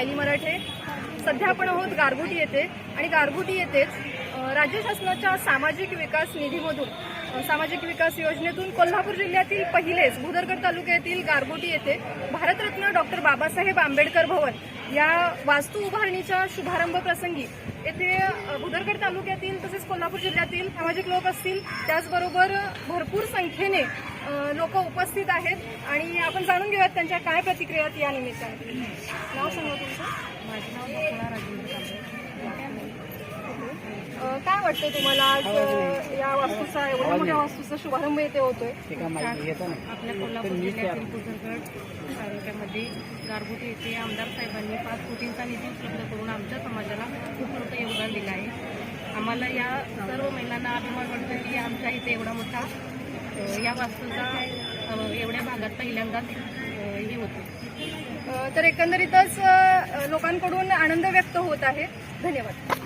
आई मराठे. सध्या आपण आहोत गारबोटी येथे. आणि गारगुटी येथेच राज्य शासनाच्या सामाजिक विकास निधीमधून सामाजिक विकास योजनेतून कोल्हापूर जिल्ह्यातील पहिलेच भुदरगड तालुक्यातील गारगोटी येथे भारतरत्न डॉक्टर बाबासाहेब आंबेडकर भवन या वास्तू उभारणीच्या शुभारंभ प्रसंगी येथे अ, भुदरगड तालुक्यातील तसेच कोल्हापूर जिल्ह्यातील सामाजिक लोक असतील त्याचबरोबर भरपूर संख्येने लोक उपस्थित आहेत आणि आपण जाणून घेऊयात त्यांच्या काय प्रतिक्रिया या निमित्ताने. नाव सांगा तुमचं. माझं नाव बकुळा राजेंद्र कांबळे. अ, काय वाटतं तुम्हाला आज या वास्तूचा एवढ्या मोठ्या वास्तूचा शुभारंभ येथे होतोय? आपल्या कोल्हापूर जिल्ह्यातील पुजरगड तालुक्यामध्ये गारगोटी येथे आमदार साहेबांनी पाच कोटींचा निधी उपलब्ध करून आमच्या समाजाला खूप मोठं योगदान दिलं आहे. आम्हाला या सर्व महिलांना अभिमान वाटतो की आमच्या इथे एवढा मोठा या वास्तूचा एवढ्या भागात पहिल्यांदाच हे होते. तर एकंदरीतच लोकांकडून आनंद व्यक्त होत आहे. धन्यवाद.